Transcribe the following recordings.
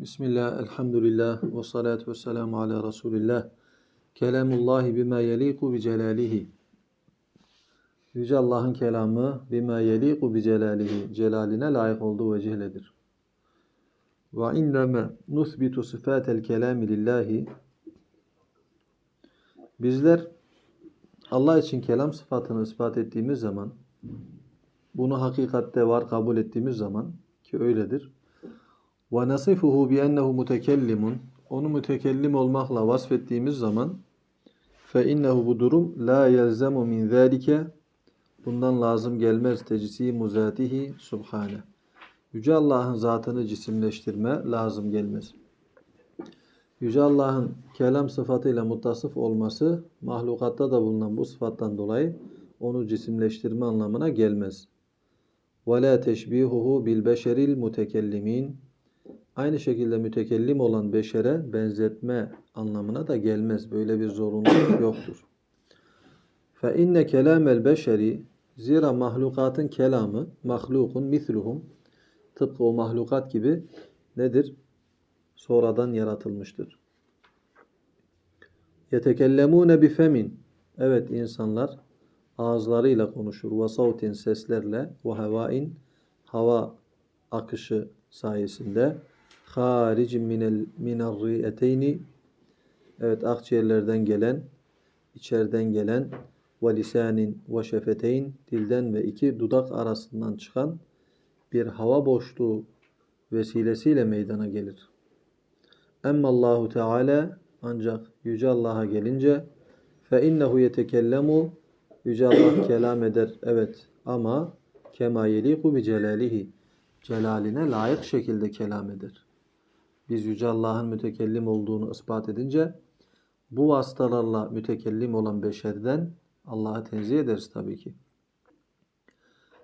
Bismillah, elhamdülillah, ve salatu ve selamu ala Resulillah. Kelamullahi bima yeliku bi celalihi. Yüce Allah'ın kelamı bima yeliku bi celalihi. Celaline layık olduğu vecihledir. Ve inneme nuthbitu sıfatel kelami lillahi. Bizler Allah için kelam sıfatını ispat ettiğimiz zaman, bunu hakikatte var kabul ettiğimiz zaman ki öyledir. Ve nasifuhu bi ennehu mutekellimun. Onu mütekellim olmakla vasfettiğimiz zaman fe innehu bu durum la yelzemu min zalike bundan lazım gelmez tecsimu zatihi subhane. Yüce Allah'ın zatını cisimleştirme lazım gelmez. Yüce Allah'ın kelam sıfatıyla muttasıf olması mahlukatta da bulunan bu sıfattan dolayı onu cisimleştirme anlamına gelmez. Teşbihuhu bil beşeril mutekellimin Aynı şekilde mütekellim olan beşere benzetme anlamına da gelmez. Böyle bir zorunluluk yoktur. Fe inne kelamel beşeri zira mahlukatın kelamı mahlukun misluhum tıpkı o mahlukat gibi nedir? Sonradan yaratılmıştır. Yetekellemune bifemin Evet insanlar ağızlarıyla konuşur. Ve savtin seslerle ve hevain hava akışı sayesinde haric minel minarriyeteyni evet akciğerlerden gelen içeriden gelen ve lisanin ve şefeteyn dilden ve iki dudak arasından çıkan bir hava boşluğu vesilesiyle meydana gelir. Allahu Teala ancak Yüce Allah'a gelince fe innehu yetekellemu Yüce Allah kelam eder evet ama kema yeliku bi celalihi celaline layık şekilde kelam eder Biz Yüce Allah'ın mütekellim olduğunu ispat edince bu vasıtalarla mütekellim olan beşerden Allah'a tenzih ederiz tabii ki.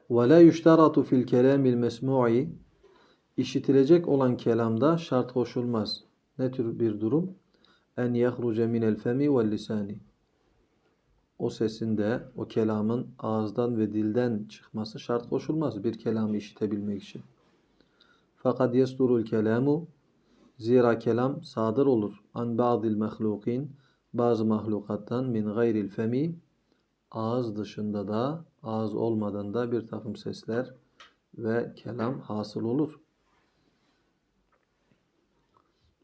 وَلَا يُشْتَرَطُ فِي الْكَلَامِ الْمَسْمُعِ İşitilecek olan kelamda şart koşulmaz. Ne tür bir durum? En yahruce minel femi vel lisani. O sesin de, o kelamın ağızdan ve dilden çıkması şart koşulmaz bir kelamı işitebilmek için. Fakat yesturul kelamu Zira kelam sadır olur. An ba'dil mahlukin bazı mahlukattan min gayril femi ağız dışında da ağız olmadan da bir takım sesler ve kelam hasıl olur.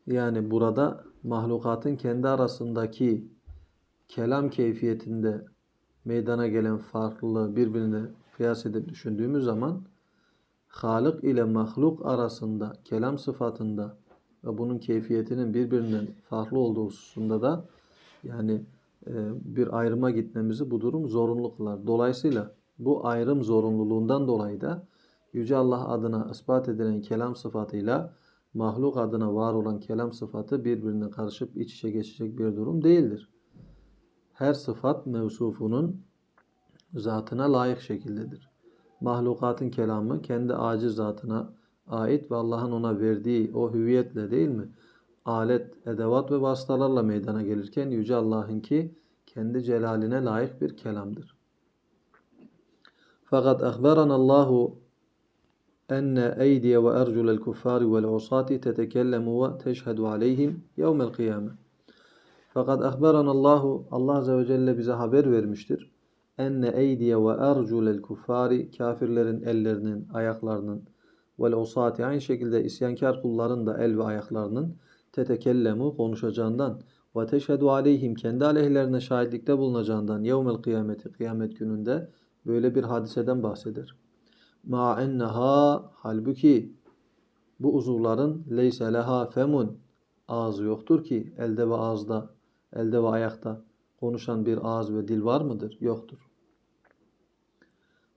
Yani burada mahlukatın kendi arasındaki kelam keyfiyetinde meydana gelen farklılığı birbirine kıyas edip düşündüğümüz zaman Halık ile mahluk arasında kelam sıfatında ve bunun keyfiyetinin birbirinden farklı olduğu hususunda da yani e, bir ayrıma gitmemizi bu durum zorunlu kılar. Dolayısıyla bu ayrım zorunluluğundan dolayı da Yüce Allah adına ispat edilen kelam sıfatıyla mahluk adına var olan kelam sıfatı birbirine karışıp iç içe geçecek bir durum değildir. Her sıfat mevsufunun zatına layık şekildedir. Mahlukatın kelamı kendi aciz zatına ait ve Allah'ın ona verdiği o hüviyetle değil mi? Alet, edevat ve vasıtalarla meydana gelirken Yüce Allah'ınki kendi celaline layık bir kelamdır. Fakat ahbarana Allahu enne eydiye ve erculel kuffari vel usati tetekellemu ve teşhedü aleyhim yevmel kıyame. Fakat ahbarana Allahu Allah Azze ve Celle bize haber vermiştir. Enne eydiye ve erculel kuffari kafirlerin ellerinin, ayaklarının vel usati aynı şekilde isyankar kulların da el ve ayaklarının tetekellemu konuşacağından ve teşhedü aleyhim kendi aleyhlerine şahitlikte bulunacağından yevmel kıyameti kıyamet gününde böyle bir hadiseden bahseder. Ma enneha halbuki bu uzuvların leyse leha femun ağzı yoktur ki elde ve ağızda elde ve ayakta konuşan bir ağız ve dil var mıdır? Yoktur.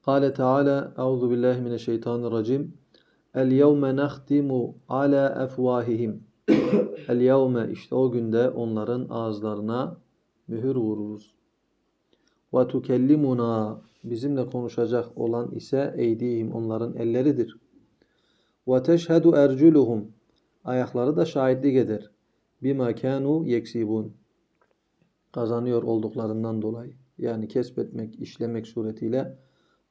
Kale Teala Euzu billahi mineşşeytanirracim El yevme nahtimu ala efvahihim. El yevme işte o günde onların ağızlarına mühür vururuz. Ve bizimle konuşacak olan ise eydihim onların elleridir. Ve erculuhum ayakları da şahitlik eder. Bima kanu yeksibun kazanıyor olduklarından dolayı. Yani kesbetmek, işlemek suretiyle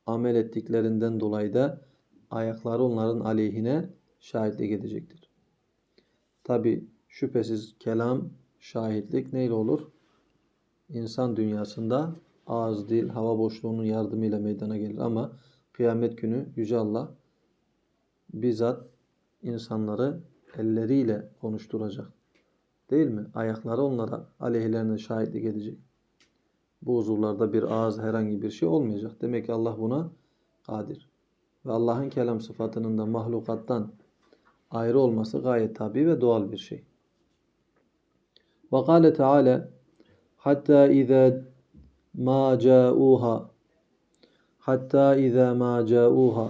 amel ettiklerinden dolayı da ayakları onların aleyhine şahitlik edecektir. Tabi şüphesiz kelam, şahitlik neyle olur? İnsan dünyasında ağız, dil, hava boşluğunun yardımıyla meydana gelir. Ama kıyamet günü Yüce Allah bizzat insanları elleriyle konuşturacak. Değil mi? Ayakları onlara aleyhlerine şahitlik edecek. Bu huzurlarda bir ağız herhangi bir şey olmayacak. Demek ki Allah buna kadir. Ve Allah'ın kelam sıfatının da mahlukattan ayrı olması gayet tabi ve doğal bir şey. Ve kâle Teala hatta izâ ma câûhâ hatta izâ ma câûhâ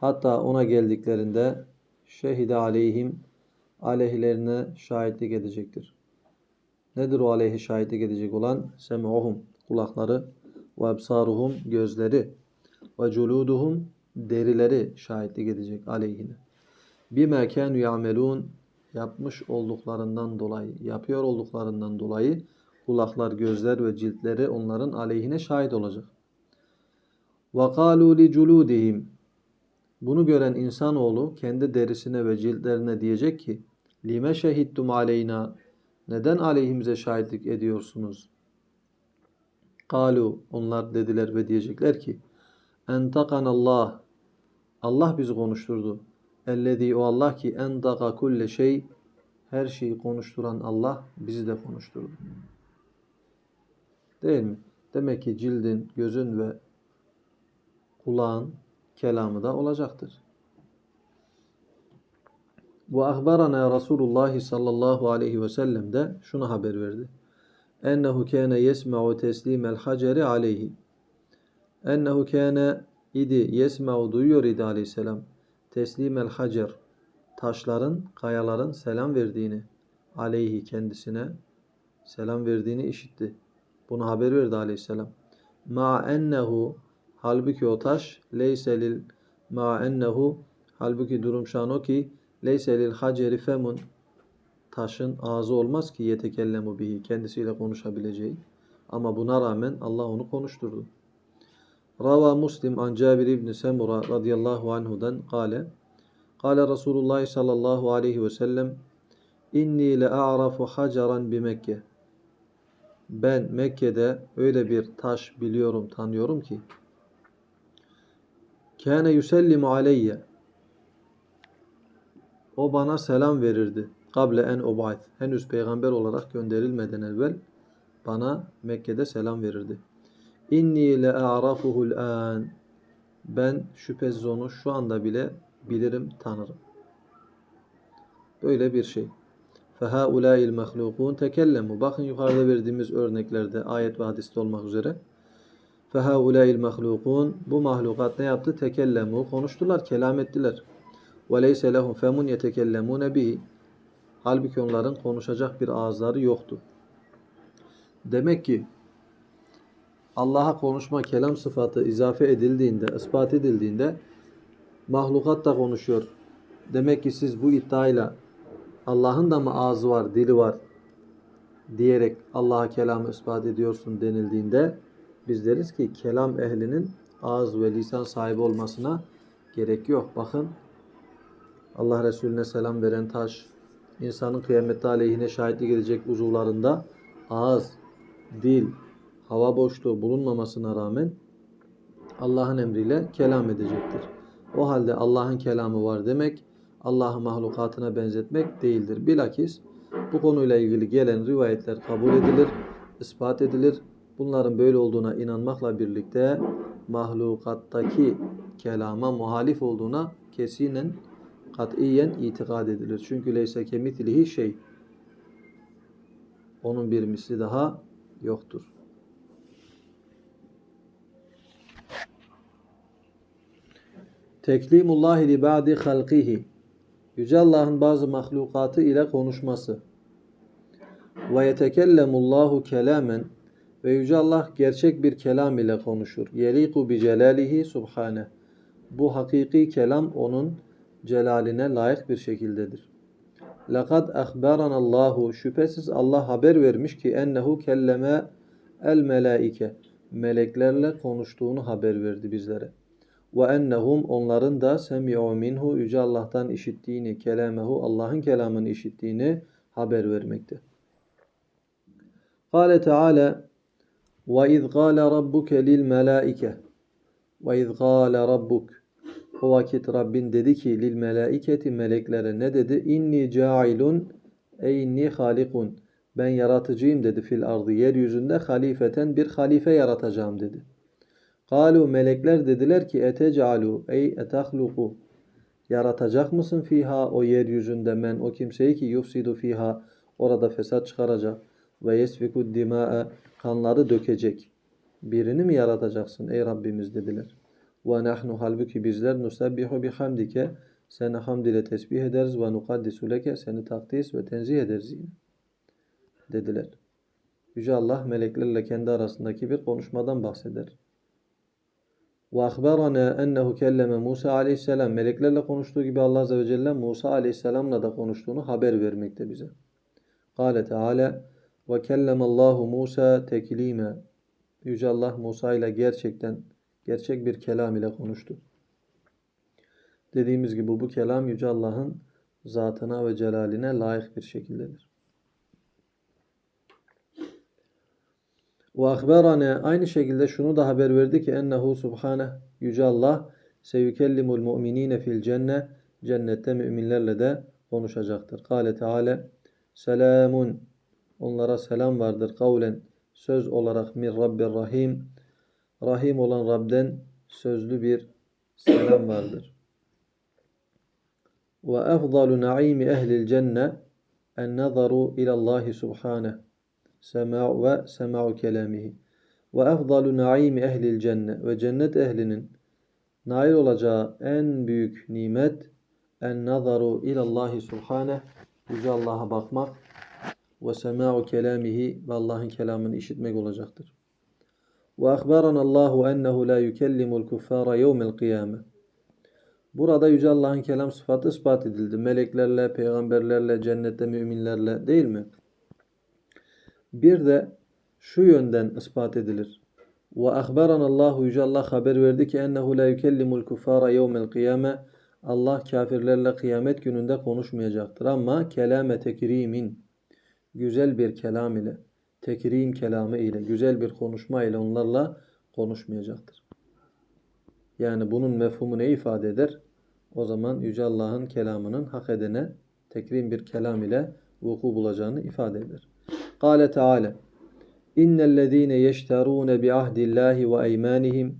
hatta ona geldiklerinde şehide aleyhim aleyhlerine şahitlik edecektir. Nedir o aleyhi şahitlik edecek olan? Sem'uhum kulakları ve ebsaruhum gözleri ve culuduhum derileri şahitlik edecek aleyhine. Bima kanu ya'melun yapmış olduklarından dolayı, yapıyor olduklarından dolayı kulaklar, gözler ve ciltleri onların aleyhine şahit olacak. Li culudihim bunu gören insanoğlu kendi derisine ve ciltlerine diyecek ki lime şehittum aleyna neden aleyhimize şahitlik ediyorsunuz? Kalu onlar dediler ve diyecekler ki entakan Allah Allah bizi konuşturdu. Ellezî o Allah ki entaka kulle şey her şeyi konuşturan Allah bizi de konuşturdu. Değil mi? Demek ki cildin, gözün ve kulağın kelamı da olacaktır. Ve ahbarana Resulullah sallallahu aleyhi ve sellem de şunu haber verdi. Ennehu kâne yesma'u teslimel haceri aleyhi. Ennehu kâne idi yesma'u duyuyor idi aleyhisselam. Teslimel hacer taşların, kayaların selam verdiğini aleyhi kendisine selam verdiğini işitti. Bunu haber verdi aleyhisselam. Ma ennehu halbuki o taş leyse lil ma ennehu halbuki durum şan o ki leyse lil haceri femun taşın ağzı olmaz ki yetekellemu bihi kendisiyle konuşabileceği. Ama buna rağmen Allah onu konuşturdu. Rava Muslim an Cabir İbni Semura radıyallahu anhudan kale Kale Resulullah sallallahu aleyhi ve sellem İnni le a'rafu hacaran bi Mekke Ben Mekke'de öyle bir taş biliyorum, tanıyorum ki Kâne yusellimu aleyye O bana selam verirdi. Kable en ubait. Henüz peygamber olarak gönderilmeden evvel bana Mekke'de selam verirdi. İnni le a'rafuhul an. Ben şüphesiz onu şu anda bile bilirim, tanırım. Böyle bir şey. فَهَاُولَٰئِ الْمَخْلُوقُونَ tekellemu. Bakın yukarıda verdiğimiz örneklerde ayet ve hadiste olmak üzere. فَهَاُولَٰئِ الْمَخْلُوقُونَ Bu mahlukat ne yaptı? Tekellemu. Konuştular, kelam ettiler. وَلَيْسَ لَهُمْ فَمُنْ يَتَكَلَّمُونَ بِهِ Halbuki onların konuşacak bir ağızları yoktu. Demek ki Allah'a konuşma, kelam sıfatı izafe edildiğinde, ispat edildiğinde mahlukat da konuşuyor. Demek ki siz bu iddiayla Allah'ın da mı ağzı var, dili var diyerek Allah'a kelamı ispat ediyorsun denildiğinde biz deriz ki kelam ehlinin ağız ve lisan sahibi olmasına gerek yok. Bakın Allah Resulüne selam veren taş, insanın kıyamette aleyhine şahitlik edecek uzuvlarında ağız, dil, hava boşluğu bulunmamasına rağmen Allah'ın emriyle kelam edecektir. O halde Allah'ın kelamı var demek, Allah'ı mahlukatına benzetmek değildir. Bilakis bu konuyla ilgili gelen rivayetler kabul edilir, ispat edilir. Bunların böyle olduğuna inanmakla birlikte mahlukattaki kelama muhalif olduğuna kesinen katiyen itikad edilir. Çünkü leyse kemitlihi şey. Onun bir misli daha yoktur. Teklimullahi li ba'di halqihi. Yüce Allah'ın bazı mahlukatı ile konuşması. Ve yetekellemullahu kelamen ve Yüce Allah gerçek bir kelam ile konuşur. Yeliku bi celalihi subhane. Bu hakiki kelam onun celaline layık bir şekildedir. Lekad ahbarana Allahu şüphesiz Allah haber vermiş ki ennehu kelleme el melaike meleklerle konuştuğunu haber verdi bizlere. Ve ennehum onların da semi'u minhu yüce Allah'tan işittiğini, kelamehu Allah'ın kelamını işittiğini haber vermekte. Kale Teala ve iz gâle rabbuke lil melâike ve iz gâle rabbuk o vakit Rabbin dedi ki lil melâiketi meleklere ne dedi? İnni cailun ey inni halikun ben yaratıcıyım dedi fil ardı yeryüzünde halifeten bir halife yaratacağım dedi. Kalu melekler dediler ki etecalu ey etahluku yaratacak mısın fiha o yeryüzünde men o kimseyi ki yufsidu fiha orada fesat çıkaracak ve yesfiku dima'a kanları dökecek. Birini mi yaratacaksın ey Rabbimiz dediler. Ve nahnu halbuki bizler nusabbihu bihamdike seni hamd ile tesbih ederiz ve nukaddisu leke seni takdis ve tenzih ederiz yine. Dediler. Yüce Allah meleklerle kendi arasındaki bir konuşmadan bahseder. Ve ahbarana ennehu kelleme Musa aleyhisselam. Meleklerle konuştuğu gibi Allah azze ve celle Musa aleyhisselamla da konuştuğunu haber vermekte bize. Kale Teala ve kellemallahu Musa teklime. Yüce Allah Musa ile gerçekten gerçek bir kelam ile konuştu. Dediğimiz gibi bu kelam Yüce Allah'ın zatına ve celaline layık bir şekildedir. Ve ahberane aynı şekilde şunu da haber verdi ki ennehu subhaneh yüce Allah seyükellimul mu'minine fil cenne cennette müminlerle de konuşacaktır. Kale Teala selamun onlara selam vardır kavlen söz olarak min Rabbir Rahim Rahim olan Rab'den sözlü bir selam vardır. Ve efdalu naimi ehlil cenne en nazaru ilallahi subhaneh sema'u ve sema'u kelamihi. Ve efdalu naimi ehlil cenne ve cennet ehlinin nail olacağı en büyük nimet en nazaru ilallahi subhaneh Yüce Allah'a bakmak ve sema'u kelamihi ve Allah'ın kelamını işitmek olacaktır. Ve ahbarana Allahu ennehu la yukellimul kuffara yevmel kıyame. Burada Yüce Allah'ın kelam sıfatı ispat edildi. Meleklerle, peygamberlerle, cennette müminlerle değil mi? Bir de şu yönden ispat edilir. Ve ahbarana Allahu Yüce Allah haber verdi ki ennehu la yukellimul kuffara yevmel kıyame. Allah kafirlerle kıyamet gününde konuşmayacaktır ama kelame tekrimin güzel bir kelam ile tekrim kelamı ile güzel bir konuşma ile onlarla konuşmayacaktır. Yani bunun mefhumu ne ifade eder? O zaman Yüce Allah'ın kelamının hak edene tekrim bir kelam ile vuku bulacağını ifade eder. Kale Teala İnnellezîne yeşterûne bi ahdillahi ve eymanihim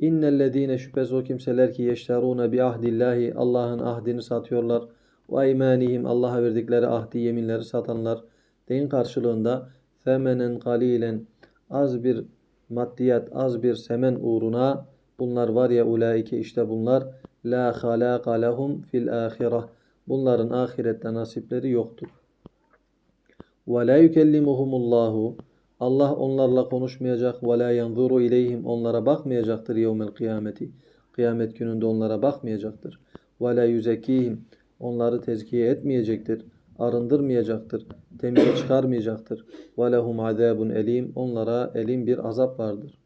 İnnellezîne şüphesiz o kimseler ki yeşterûne bi ahdillahi Allah'ın ahdini satıyorlar. Ve eymanihim Allah'a verdikleri ahdi yeminleri satanlar. Deyin karşılığında femenen kalilen az bir maddiyat az bir semen uğruna bunlar var ya ulaike işte bunlar la halaka lehum fil ahireh bunların ahirette nasipleri yoktur. Ve la yukellimuhumullahu Allah onlarla konuşmayacak ve la yanzuru ileyhim onlara bakmayacaktır yevmel kıyameti. Kıyamet gününde onlara bakmayacaktır. Ve la yüzekihim onları tezkiye etmeyecektir arındırmayacaktır, temize çıkarmayacaktır. Ve lehum azabun elim onlara elim bir azap vardır.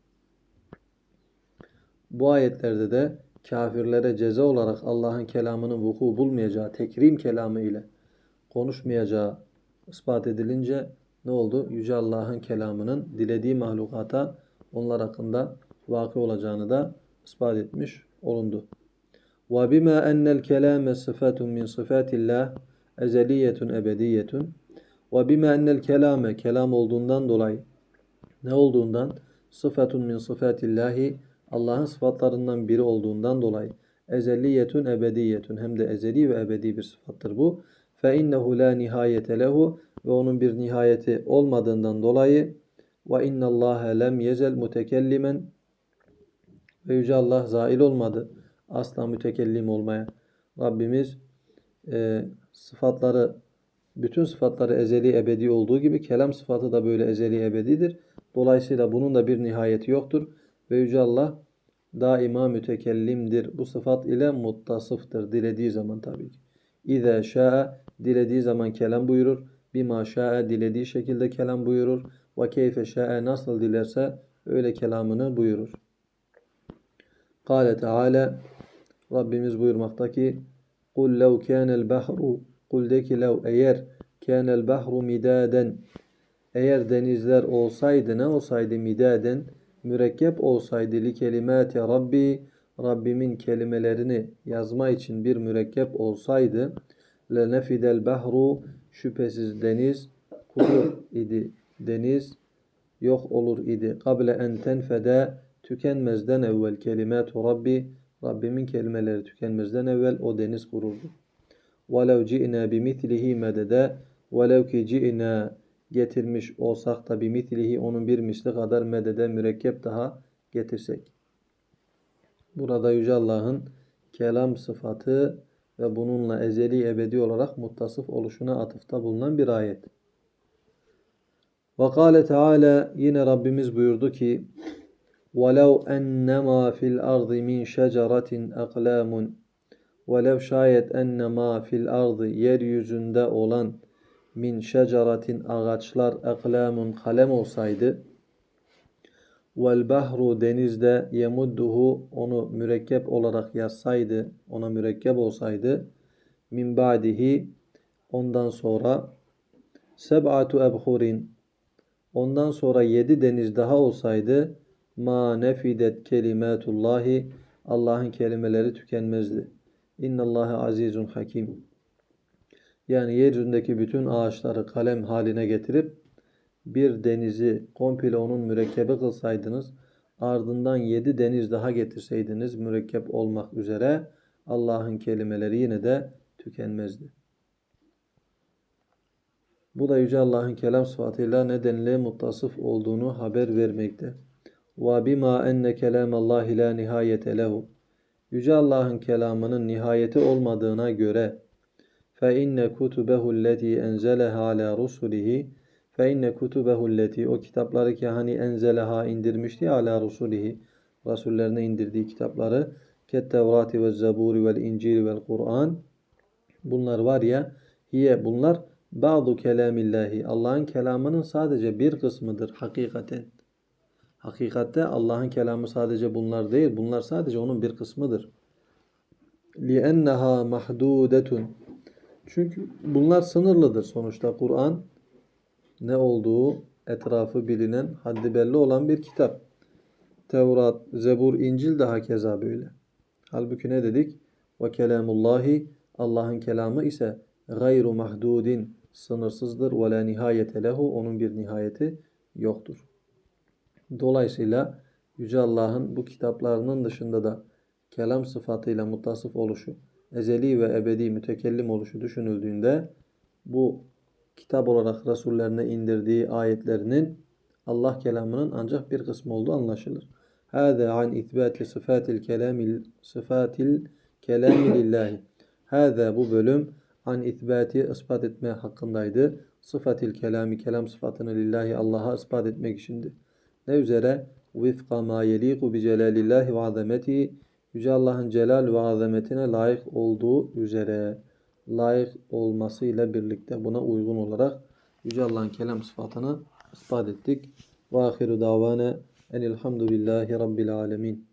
Bu ayetlerde de kafirlere ceza olarak Allah'ın kelamının vuku bulmayacağı, tekrim kelamı ile konuşmayacağı ispat edilince ne oldu? Yüce Allah'ın kelamının dilediği mahlukata onlar hakkında vakı olacağını da ispat etmiş olundu. وَبِمَا أَنَّ الْكَلَامَ صِفَةٌ مِنْ صِفَاتِ اللّٰهِ ezeliyetun ebediyetun ve bima ennel kelame kelam olduğundan dolayı ne olduğundan sıfatun min sıfatillahi Allah'ın sıfatlarından biri olduğundan dolayı ezeliyetun ebediyetun hem de ezeli ve ebedi bir sıfattır bu. Fe innehu la nihayete lehu ve onun bir nihayeti olmadığından dolayı ve innallaha lem yezel mutekellimen ve yüce Allah zail olmadı asla mütekellim olmaya. Rabbimiz e, sıfatları bütün sıfatları ezeli ebedi olduğu gibi kelam sıfatı da böyle ezeli ebedidir. Dolayısıyla bunun da bir nihayeti yoktur. Ve Yüce Allah daima mütekellimdir. Bu sıfat ile muttasıftır. Dilediği zaman tabii ki. İze şa'a dilediği zaman kelam buyurur. Bima şa'a dilediği şekilde kelam buyurur. Ve keyfe şa'a nasıl dilerse öyle kelamını buyurur. Kale Teala Rabbimiz buyurmakta ki Kul lev kânel bahru Kul de ki lev eğer kânel bahru midaden eğer denizler olsaydı ne olsaydı midaden mürekkep olsaydı li kelimati Rabbi Rabbimin kelimelerini yazma için bir mürekkep olsaydı lenefidel bahru şüphesiz deniz kurur idi. Deniz yok olur idi. Kable en tenfede tükenmezden evvel kelimatu Rabbi Rabbimin kelimeleri tükenmezden evvel o deniz kururdu. وَلَوْ جِئْنَا بِمِثْلِهِ مَدَدَ وَلَوْ ki ci'na getirmiş olsak da bimitlihi onun bir misli kadar medede mürekkep daha getirsek. Burada Yüce Allah'ın kelam sıfatı ve bununla ezeli ebedi olarak muttasıf oluşuna atıfta bulunan bir ayet. Ve kâle Teala yine Rabbimiz buyurdu ki وَلَوْ اَنَّمَا فِي الْأَرْضِ مِنْ شَجَرَةٍ اَقْلَامٌ Velev şayet enne ma fil ardı yeryüzünde olan min şeceratin ağaçlar eklamun kalem olsaydı vel bahru denizde yemudduhu onu mürekkep olarak yazsaydı ona mürekkep olsaydı min ba'dihi ondan sonra seb'atu ebhurin ondan sonra yedi deniz daha olsaydı ma nefidet kelimatullahi Allah'ın kelimeleri tükenmezdi. İnnallâhe azizun hakim. Yani yeryüzündeki bütün ağaçları kalem haline getirip bir denizi komple onun mürekkebi kılsaydınız, ardından yedi deniz daha getirseydiniz mürekkep olmak üzere Allah'ın kelimeleri yine de tükenmezdi. Bu da Yüce Allah'ın kelam sıfatıyla nedenle muttasıf olduğunu haber vermekte. وَبِمَا اَنَّ كَلَامَ اللّٰهِ لَا نِهَايَةَ لَهُ Yüce Allah'ın kelamının nihayeti olmadığına göre فَاِنَّ كُتُبَهُ الَّتِي اَنْزَلَهَا عَلَى رُسُلِهِ فَاِنَّ كُتُبَهُ الَّتِي O kitapları ki hani enzeleha indirmişti ala rusulihi Rasullerine indirdiği kitapları kettevrati ve zeburi vel incil vel Kur'an bunlar var ya hiye bunlar bazı kelamillahi Allah'ın kelamının sadece bir kısmıdır hakikaten. Hakikatte Allah'ın kelamı sadece bunlar değil. Bunlar sadece onun bir kısmıdır. لِأَنَّهَا مَحْدُودَةٌ Çünkü bunlar sınırlıdır sonuçta. Kur'an ne olduğu etrafı bilinen, haddi belli olan bir kitap. Tevrat, Zebur, İncil de hakeza böyle. Halbuki ne dedik? Ve kelamullahi Allah'ın kelamı ise gayru mahdudin sınırsızdır ve la nihayete lehu onun bir nihayeti yoktur. Dolayısıyla Yüce Allah'ın bu kitaplarının dışında da kelam sıfatıyla muttasıf oluşu, ezeli ve ebedi mütekellim oluşu düşünüldüğünde bu kitap olarak Resullerine indirdiği ayetlerinin Allah kelamının ancak bir kısmı olduğu anlaşılır. Hâzâ an itbâti sıfâtil kelâmil sıfâtil kelâmi lillahi. Hâzâ bu bölüm an itbâti ispat etme hakkındaydı. Sıfatil kelami kelam sıfatını lillahi Allah'a ispat etmek içindi. Ne üzere? Vifka ma yeliku bi celalillahi ve azameti Yüce Allah'ın celal ve azametine layık olduğu üzere layık olmasıyla birlikte buna uygun olarak Yüce Allah'ın kelam sıfatını ispat ettik. Ve ahiru davane enilhamdülillahi rabbil alemin.